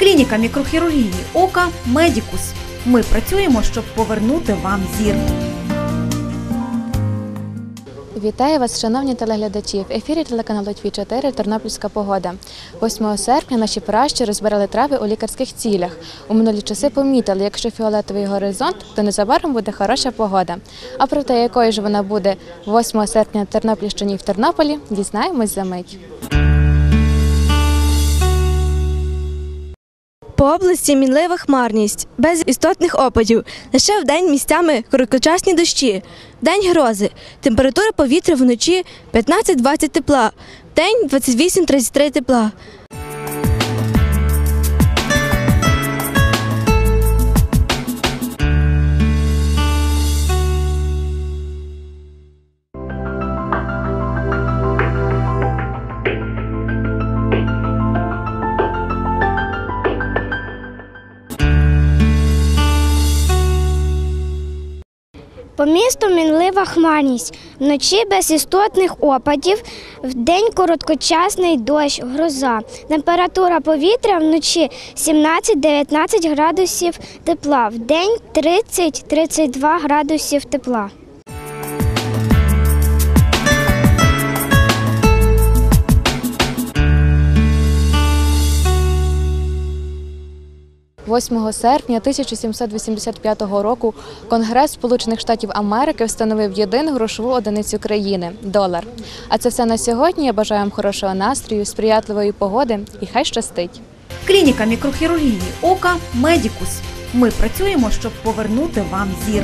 Клініка мікрохірургії ока Медікус. Ми працюємо, щоб повернути вам зір. Вітаю вас, шановні телеглядачі. В ефірі телеканалу Тві 4 Тернопільська погода. 8 серпня наші пращі розбирали трави у лікарських цілях. У минулі часи помітили, якщо фіолетовий горизонт, то незабаром буде хороша погода. А про те, якою ж вона буде 8 серпня на Тернопільщині в Тернополі, дізнаємось за мить. По області мінлива хмарність, без істотних опадів. Лише вдень місцями короткочасні дощі. День грози. Температура повітря вночі 15-20 тепла. День 28-33 тепла. По місту мінлива хмарність, вночі без істотних опадів, вдень короткочасний дощ, гроза. Температура повітря вночі 17-19 градусів тепла, вдень 30-32 градусів тепла. – 8 серпня 1785 року Конгрес Сполучених Штатів Америки встановив єдину грошову одиницю країни долар. А це все на сьогодні. Я бажаю вам хорошого настрою, сприятливої погоди і хай щастить. Клініка мікрохірургії ока Медікус. Ми працюємо, щоб повернути вам зір.